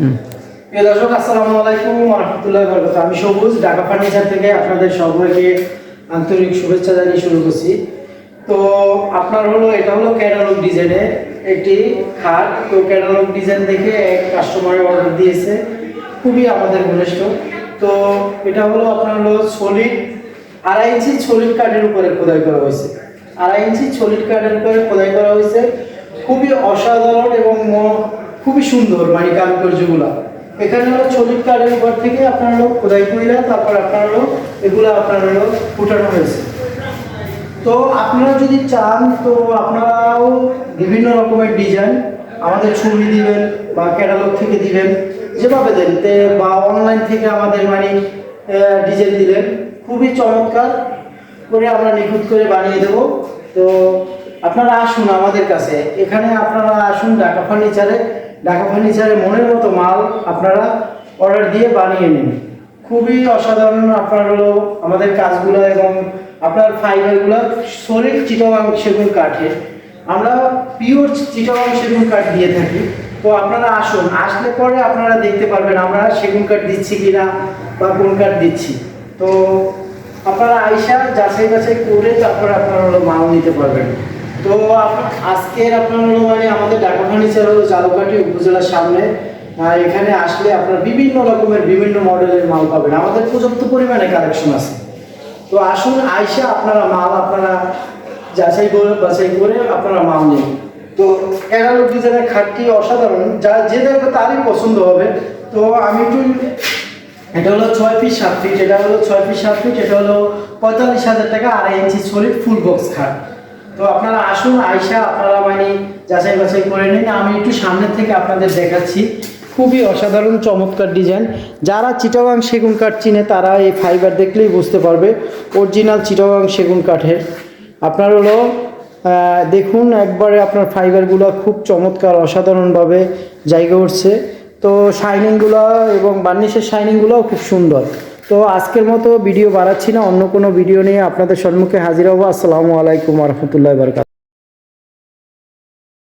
প্রিয় দর্শক, আসসালামু আলাইকুম রহমতুল্লাহ বরকত আমি সবুজ, ঢাকা ফার্নিচার থেকে আপনাদের সবাইকে আন্তরিক শুভেচ্ছা জানিয়ে শুরু করছি। তো আপনার হলো, এটা হলো ক্যাটালগ ডিজাইনের একটি খাট। তো ক্যাটালগ ডিজাইন দেখে এক কাস্টমারের অর্ডার দিয়েছে। খুবই আমাদের ঘনিষ্ঠ। তো এটা হলো আপনার হলো সলিড আড়াই ইঞ্চি সলিড কাঠের উপরে খোদাই করা হয়েছে। আড়াই ইঞ্চি সলিড কাঠের উপরে খোদাই করা হয়েছে। খুবই অসাধারণ এবং ম- খুবই সুন্দর মানে কারুকার্যগুলো এখানে হলো সলিড কাঠের উপর থেকে আপনার খোদাই কইরা, তারপর আপনার এগুলো আপনার হলো ফুটানো হয়েছে। তো আপনারা যদি চান, তো আপনারাও বিভিন্ন রকমের ডিজাইন আমাদের ছবি দিবেন বা ক্যাটালগ থেকে দিবেন, যেভাবে দেন। বা অনলাইন থেকে আমাদের মানে ডিজাইন দিলেন। খুবই চমৎকার করে আমরা নিখুঁত করে বানিয়ে দেব। তো আপনারা আসুন আমাদের কাছে। এখানে আপনারা আসুন ঢাকা ফার্নিচারে ঢাকা ফার্নিচারে মনের মতো মাল আপনারা অর্ডার দিয়ে বানিয়ে নিন। খুবই অসাধারণ আপনার হলো আমাদের কাজগুলো এবং আপনার ফাইবারগুলো সলিড চিটাগাং সেগুন কাঠের আমরা পিওর চিটাগাং সেগুন কাঠ দিয়ে থাকি। তো আপনারা আসুন, আসলে পরে আপনারা দেখতে পারবেন আমরা সেগুন কাঠ দিচ্ছি কিনা বা কোন কাঠ দিচ্ছি। তো আপনারা আইসা যাচাই বাছাই করে তারপরে আপনারা হলো মাল নিতে পারবেন। তো আজকের আপনার হলো মানে আমাদের ফার্নিচার হলো জালুকাঠি উপজেলার সামনে এখানে আসলে আপনারা বিভিন্ন রকমের, বিভিন্ন মডেলের মাল পাবেন। আমাদের পর্যাপ্ত পরিমাণে কালেকশন আছে। তো আসুন, আইসা আপনারা মাল, আপনারা যাচাই করে, বাছাই করে আপনারা মাল নিন। তো এগারো ডিজাইনের খাটটি অসাধারণ। যা যে দেখবে তারই পছন্দ হবে। তো আমি একটু, এটা হলো ছয় পিস সাত ফিট এটা হলো ছয় পিস সাত ফিট এটা হলো পঁয়তাল্লিশ হাজার টাকা আড়াই ইঞ্চি সলিড ফুল বক্স খাট। তো আপনারা আসুন আইসা আপনারা মানে যাচাই বাছাই করে নিন। আমি একটু সামনের থেকে আপনাদের দেখাচ্ছি। খুবই অসাধারণ, চমৎকার ডিজাইন। যারা চিটাগাং সেগুন কাঠ চিনে, তারা এই ফাইবার দেখলেই বুঝতে পারবে অরিজিনাল চিটাগাং সেগুন কাঠের। আপনার হলো দেখুন, একবারে আপনার ফাইবারগুলো খুব চমৎকার, অসাধারণভাবে জায়গা উঠছে। তো শাইনিংগুলো এবং বার্নিশের শাইনিংগুলোও খুব সুন্দর। তো আজকের মতো ভিডিও বাড়াচ্ছি না, অন্য কোনো ভিডিও নিয়ে আপনাদের সম্মুখে হাজির হব। আসসালামু আলাইকুম রহমতুল্লাহ বারকাত